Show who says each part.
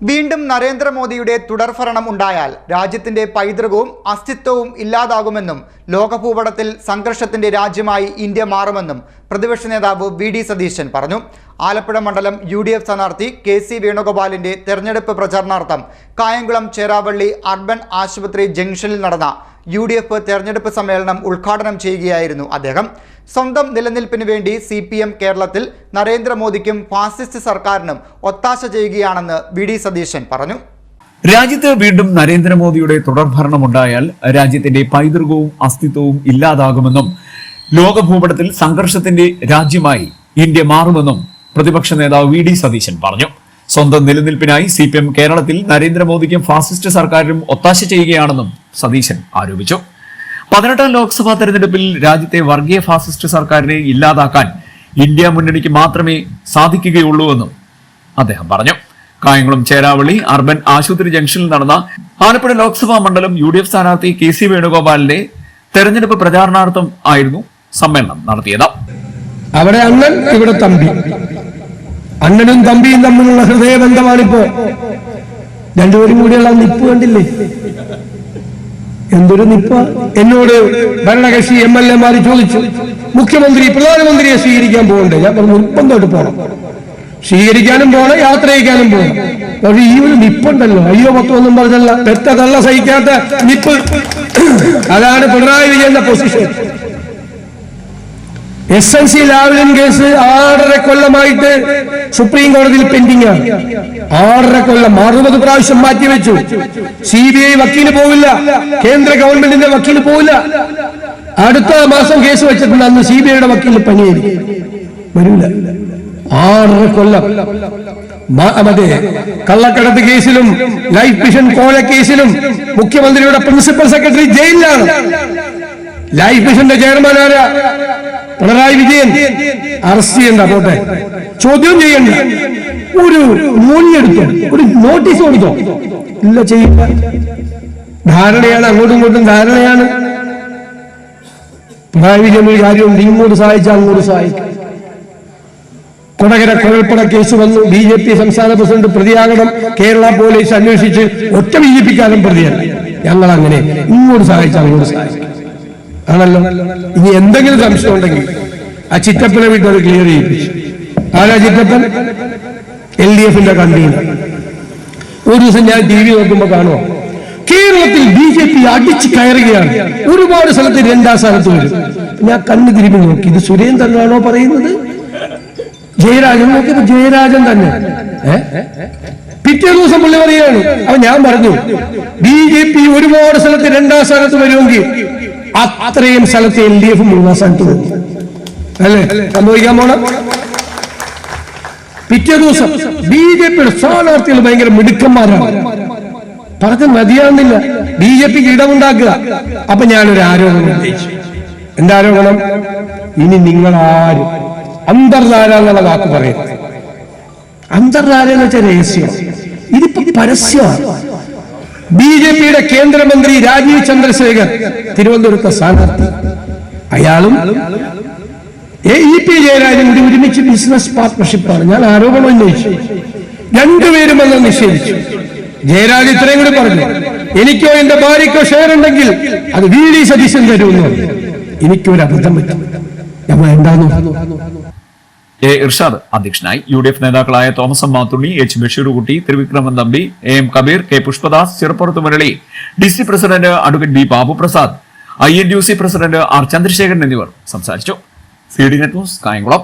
Speaker 1: വീണ്ടും നരേന്ദ്രമോദിയുടെ തുടർഭരണം ഉണ്ടായാൽ രാജ്യത്തിന്റെ പൈതൃകവും അസ്തിത്വവും ഇല്ലാതാകുമെന്നും ലോകഭൂപടത്തിൽ സംഘർഷത്തിന്റെ രാജ്യമായി ഇന്ത്യ മാറുമെന്നും പ്രതിപക്ഷ നേതാവ് വി ഡി സതീശൻ പറഞ്ഞു. ആലപ്പുഴ മണ്ഡലം യു ഡി എഫ് സ്ഥാനാർത്ഥി കെ സി വേണുഗോപാലിന്റെ തെരഞ്ഞെടുപ്പ് പ്രചാരണാർത്ഥം കായംകുളം ചേരാവള്ളി അർബൻ ആശുപത്രി ജംഗ്ഷനിൽ നടന്ന യു ഡി എഫ് തെരഞ്ഞെടുപ്പ് സമ്മേളനം ഉദ്ഘാടനം ചെയ്യുകയായിരുന്നു അദ്ദേഹം. സ്വന്തം നിലനിൽപ്പിന് വേണ്ടി സി പി എം കേരളത്തിൽ നരേന്ദ്രമോദിക്കും ഫാസിസ്റ്റ് സർക്കാരിനും ഒത്താശ ചെയ്യുകയാണെന്ന് വി ഡി സതീശൻ പറഞ്ഞു.
Speaker 2: രാജ്യത്ത് വീണ്ടും നരേന്ദ്രമോദിയുടെ തുടർഭരണമുണ്ടായാൽ രാജ്യത്തിന്റെ പൈതൃകവും അസ്തിത്വവും ഇല്ലാതാകുമെന്നും ലോകഭൂപടത്തിൽ സംഘർഷത്തിന്റെ രാജ്യമായി ഇന്ത്യ മാറുമെന്നും പ്രതിപക്ഷ നേതാവ് വി ഡി സതീശൻ പറഞ്ഞു. സ്വന്തം നിലനിൽപ്പിനായി സി പി എം കേരളത്തിൽ നരേന്ദ്രമോദിക്കും ഫാസിസ്റ്റ് സർക്കാരിനും ഒത്താശ ചെയ്യുകയാണെന്നും സതീശൻ ആരോപിച്ചു. പതിനെട്ടാം ലോക്സഭാ തെരഞ്ഞെടുപ്പിൽ രാജ്യത്തെ വർഗീയ ഫാസിസ്റ്റ് സർക്കാരിനെ ഇല്ലാതാക്കാൻ ഇന്ത്യ മുന്നണിക്ക് മാത്രമേ സാധിക്കുകയുള്ളൂ എന്നും അദ്ദേഹം പറഞ്ഞു. കായംകുളം ചേരാവള്ളി അർബൻ ആശുപത്രി ജംഗ്ഷനിൽ നടന്ന ആലപ്പുഴ ലോക്സഭാ മണ്ഡലം യു ഡി എഫ് സ്ഥാനാർത്ഥി കെ സി വേണുഗോപാലിന്റെ തെരഞ്ഞെടുപ്പ് പ്രചാരണാർത്ഥം ആയിരുന്നു സമ്മേളനം നടത്തിയത്.
Speaker 3: അവിടെ അണ്ണൻ ഇവിടെ തമ്പി. അണ്ണനും തമ്പിയും തമ്മിലുള്ള ഹൃദയബന്ധമാണിപ്പോ. രണ്ടുപേരും കൂടിയുള്ള നിപ്പ് കണ്ടില്ലേ? എന്തൊരു നിപ്പ? എന്നോട് ഭരണകക്ഷി എം എൽ എമാര് ചോദിച്ചു മുഖ്യമന്ത്രി പ്രധാനമന്ത്രിയെ സ്വീകരിക്കാൻ പോകണ്ടേ? ഞാൻ പറഞ്ഞു നിർബന്ധമായിട്ട് പോകണം സ്വീകരിക്കാനും പോണം യാത്ര ചെയ്യാനും പോകണം പക്ഷെ ഈ ഒരു നിപ്പുണ്ടല്ലോ. അയ്യോ മൊത്തമൊന്നും പറഞ്ഞല്ല. പെട്ടതല്ല സഹിക്കാത്ത നിപ്പ്. അതാണ് പിണറായി വിജയന്റെ position S N C Lavalin case ആറര കൊല്ലമായിട്ട് സുപ്രീം കോടതിയിൽ പെൻഡിംഗ് ആണ്. ആറര കൊല്ലം അറുപത് പ്രാവശ്യം മാറ്റിവെച്ചു. സി ബി ഐ വക്കീൽ പോവില്ല. കേന്ദ്ര ഗവൺമെന്റിന്റെ വക്കീൽ പോവില്ല. അടുത്ത മാസം കേസ് വെച്ചിട്ടുണ്ട്. അന്ന് സി ബി ഐയുടെ വക്കീൽ പണിയായിരിക്കും വരില്ല ആറര കൊല്ലം. മറ്റേ കള്ളക്കടത്ത് കേസിലും ലൈഫ് മിഷൻ കോഴ കേസിലും മുഖ്യമന്ത്രിയുടെ പ്രിൻസിപ്പൽ സെക്രട്ടറി ജയിലിലാണ്. ലൈഫ് മിഷന്റെ ചെയർമാൻ ആരാ? പിണറായി വിജയൻ അറസ്റ്റ് ചെയ്യണ്ട പോട്ടെ. ചോദ്യം ചെയ്യണ്ട. ഒരു മൊഴിയെടുത്തോ ഒരു നോട്ടീസ് കൊടുത്തോ? ഇല്ല ചെയ്യില്ല. ധാരണയാണ് അങ്ങോട്ടും ഇങ്ങോട്ടും ധാരണയാണ്. പിണറായി വിജയൻ ഒരു കാര്യമുണ്ട് ഇങ്ങോട്ട് സഹായിച്ചാൽ അങ്ങോട്ട് സഹായിക്കും. കൊടകര കുഴൽപ്പട കേസ് വന്നു ബി ജെ പി സംസ്ഥാന പ്രസിഡന്റ് പ്രതിയാകണം കേരള പോലീസ് അന്വേഷിച്ച് ഒറ്റ ബി ജെ പിക്കാരൻ പ്രതിയാണ് ഞങ്ങൾ അങ്ങനെ ഇങ്ങോട്ട് സഹായിച്ചാൽ അങ്ങോട്ട് സഹായിക്കും. ആണല്ലോ? ഇനി എന്തെങ്കിലും സംശയം ഉണ്ടെങ്കിൽ ആ ചിറ്റപ്പനെ വിട്ട് അത് ക്ലിയർ ചെയ്യിപ്പിച്ചു. ആരാ ചിറ്റപ്പൻ? എൽ ഡി എഫിന്റെ കൺവീനർ. ഒരു ദിവസം ഞാൻ ടി വി നോക്കുമ്പോ കാണുമോ കേരളത്തിൽ ബി ജെ പി അടിച്ചു കയറുകയാണ്. ഒരുപാട് സ്ഥലത്ത് രണ്ടാം സ്ഥാനത്ത് വരും. ഞാൻ കണ്ണു തിരുമ്പി നോക്കി. ഇത് സുരേന്ദ്രൻ സുരേന്ദ്രനാണോ പറയുന്നത്? ജയരാജൻ നോക്കിയപ്പോ ജയരാജൻ തന്നെ? പിറ്റേ ദിവസം പുള്ളി പറയുകയാണ്. അപ്പൊ ഞാൻ പറഞ്ഞു ബി ജെ പി ഒരുപാട് സ്ഥലത്ത് രണ്ടാം സ്ഥാനത്ത് വരുമെങ്കിൽ അത്രയും സ്ഥലത്ത് എൽ ഡി എഫ് മൂന്നാം സ്ഥാനത്ത് അല്ലേ? സംഭവിക്കാൻ പോണ? പിറ്റേ ദിവസം ബി ജെ പിയുടെ സ്ഥാനാർത്ഥികൾ ഭയങ്കര മിടുക്കന്മാരാണ്. പറഞ്ഞ മതിയാവുന്നില്ല. ബി ജെ പിക്ക് ഇടമുണ്ടാക്കുക. അപ്പൊ ഞാനൊരു ആരോപണം ഉന്നയിച്ചു. എന്റെ ആരോപണം ഇനി നിങ്ങൾ ആരും അന്തർധാര എന്നുള്ള വാക്ക് പറയുന്നത് അന്തർധാര എന്ന് വെച്ചാൽ രഹസ്യം. ഇതിപ്പോ പരസ്യമാണ്. ബി ജെ പിയുടെ കേന്ദ്രമന്ത്രി രാജീവ് ചന്ദ്രശേഖർ തിരുവനന്തപുരത്തെ സ്ഥാനാർത്ഥി. അയാളും എ ഇ പി ജയരാജൻ ഇത് ഒരുമിച്ച് ബിസിനസ് പാർട്ട്ണർഷിപ്പാണ് ഞാൻ ആരോപണം ഉന്നയിച്ചു. രണ്ടുപേരും എന്ന് നിഷേധിച്ചു. ജയരാജ് ഇത്രയും കൂടി പറഞ്ഞു. എനിക്കോ എന്റെ ഭാര്യക്കോ ഷെയർ ഉണ്ടെങ്കിൽ അത് വി ഡി സതീശൻ തരുമെന്ന് എനിക്കൊരു അബദ്ധം പറ്റും. ഞാൻ എന്താന്ന്?
Speaker 2: എ ഇർഷാദ് അധ്യക്ഷനായി യു ഡി എഫ് നേതാക്കളായ Thomas M Mathunni H Basheerkutty Thiruvikraman Thampi A M Kabeer K Pushpadas Cheruppurath Murali D C president advocate B Babuprasad I N U C president R Chandrasekharan എന്നിവർ സംസാരിച്ചു. C D net news Kayamkulam.